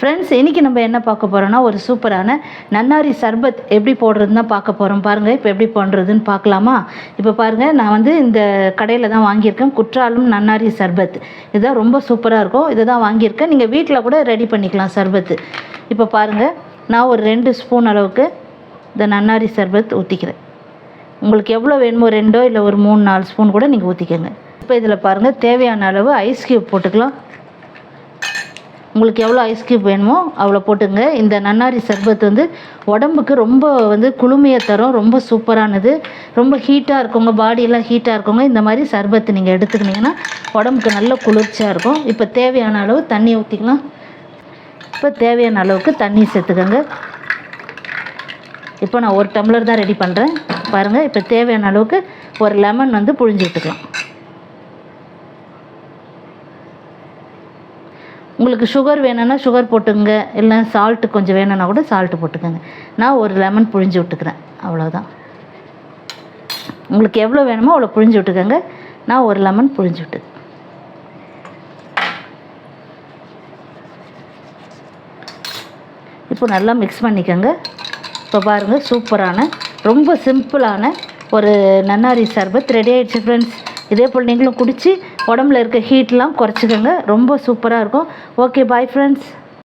Friends இன்றைக்கி நம்ம என்ன பார்க்க போகிறோம்னா ஒரு சூப்பரான நன்னாரி சர்பத் எப்படி போடுறதுன்னு பார்க்க போகிறோம் பாருங்கள் இப்போ எப்படி பண்ணுறதுன்னு பார்க்கலாமா? இப்போ பாருங்கள் நான் வந்து இந்த கடையில் தான் வாங்கியிருக்கேன். குற்றாலம் நன்னாரி சர்பத். இதுதான் ரொம்ப சூப்பராக இருக்கும். இதை தான் வாங்கியிருக்கேன். நீங்கள் வீட்டில் கூட ரெடி பண்ணிக்கலாம் சர்பத்து. இப்போ பாருங்கள் நான் ஒரு ரெண்டு ஸ்பூன் அளவுக்கு இந்த நன்னாரி சர்பத் ஊற்றிக்கிறேன் உங்களுக்கு எவ்வளோ வேணுமோ ரெண்டோ இல்லை ஒரு மூணு நாலு ஸ்பூன் கூட நீங்கள் ஊற்றிக்கோங்க இப்போ இதில் பாருங்கள் தேவையான அளவு ஐஸ் க்யூப் போட்டுக்கலாம். உங்களுக்கு எவ்வளோ ஐஸ் க்யூப் வேணுமோ அவ்வளோ போட்டுங்க இந்த நன்னாரி சர்பத் வந்து உடம்புக்கு ரொம்ப வந்து குளுமையை தரும். ரொம்ப சூப்பரானது. ரொம்ப ஹீட்டாக இருக்கவங்க பாடியெல்லாம் ஹீட்டாக இருக்கவங்க இந்த மாதிரி சர்பத்து நீங்கள் எடுத்துக்கினீங்கன்னா உடம்புக்கு நல்ல குளிர்ச்சியாக இருக்கும். இப்போ தேவையான அளவு தண்ணி ஊற்றிக்கலாம் இப்போ தேவையான அளவுக்கு தண்ணி சேர்த்துக்கோங்க. இப்போ நான் ஒரு டம்ளர் தான் ரெடி பண்ணுறேன் பாருங்கள் இப்போ தேவையான அளவுக்கு ஒரு லெமன் வந்து புழிஞ்சு விட்டுக்கலாம் உங்களுக்கு சுகர் வேணும்னா சுகர் போட்டுங்க இல்லை சால்ட்டு கொஞ்சம் வேணும்னா கூட சால்ட்டு போட்டுக்கோங்க. நான் ஒரு லெமன் புழிஞ்சு விட்டுக்கிறேன். அவ்வளோதான் உங்களுக்கு எவ்வளோ வேணுமோ அவ்வளோ புழிஞ்சு விட்டுக்கோங்க. நான் ஒரு லெமன் புழிஞ்சு விட்டு இப்போ நல்லா மிக்ஸ் பண்ணிக்கோங்க. இப்போ பாருங்கள் சூப்பரான ரொம்ப சிம்பிளான ஒரு நன்னாரி சர்பத் ரெடி ஆகிடுச்சு ஃப்ரெண்ட்ஸ் இதே போல் நீங்களும் குடித்து உடம்புல இருக்க ஹீட்லாம் குறைச்சிக்கோங்க. ரொம்ப சூப்பராக இருக்கும். Okay bye friends